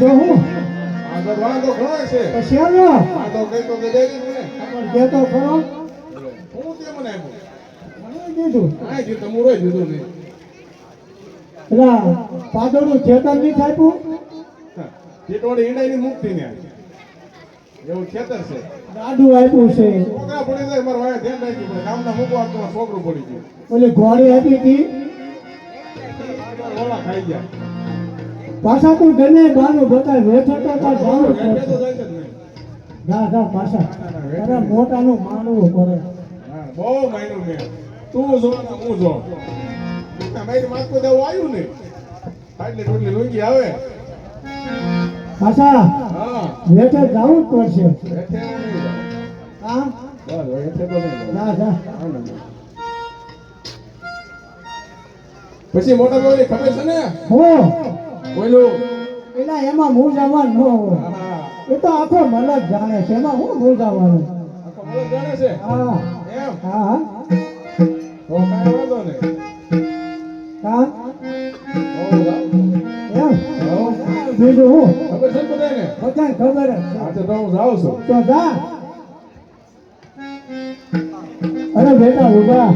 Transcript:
વાંધો હું? આ તો વાંધો ઘણો છે. તો શેનો વાંધો કઈ તો મને. પણ ખરો. હું તે મને આપ્યું? મને આ જે દીધું. નહીં. પેલા પાદોડું ચેતન નહીં થાપ્યું? મુક્તિ ને એવું ખેતર છે. ગાડું આપ્યું છે. છોકરા પડી જાય મારા વાયા ધ્યાન રાખી મૂકવા તો છોકરું પડી ગયું ઓલી ઘોડી આપી હતી. ઓલા ખાઈ ગયા. પાછા તું ગમે બાનું બતાય વેઠો તો નહીં. જા જા પાછા. તારા મોટાનું માનવું પડે. બહુ માયનું મેં તું જો ને હું જો. મારી માથે દેવું આવ્યું ને. આટલી ટોટલી લુંગી આવે. પાછા. હા. વેઠે જાવું જ પડશે. હા? ના જા. પછી મોટા ભાઈ ખબર છે ને? હો. બોલું. એના એમાં મૂંઝાવા ન હોય. એ તો આખો મલક જાણે છે. એમાં હું મૂંઝાવાનું આખો મલક જાણે છે? હા. એમ? હા. હા તો કાંઈ વાંધો નહીં. હા. હો, હો. બીજું હું? ખબર છે ને બધાને? બધાને ખબર જ હા તો હું જાઉં છું. તો જા. અરે બેટા ઊભા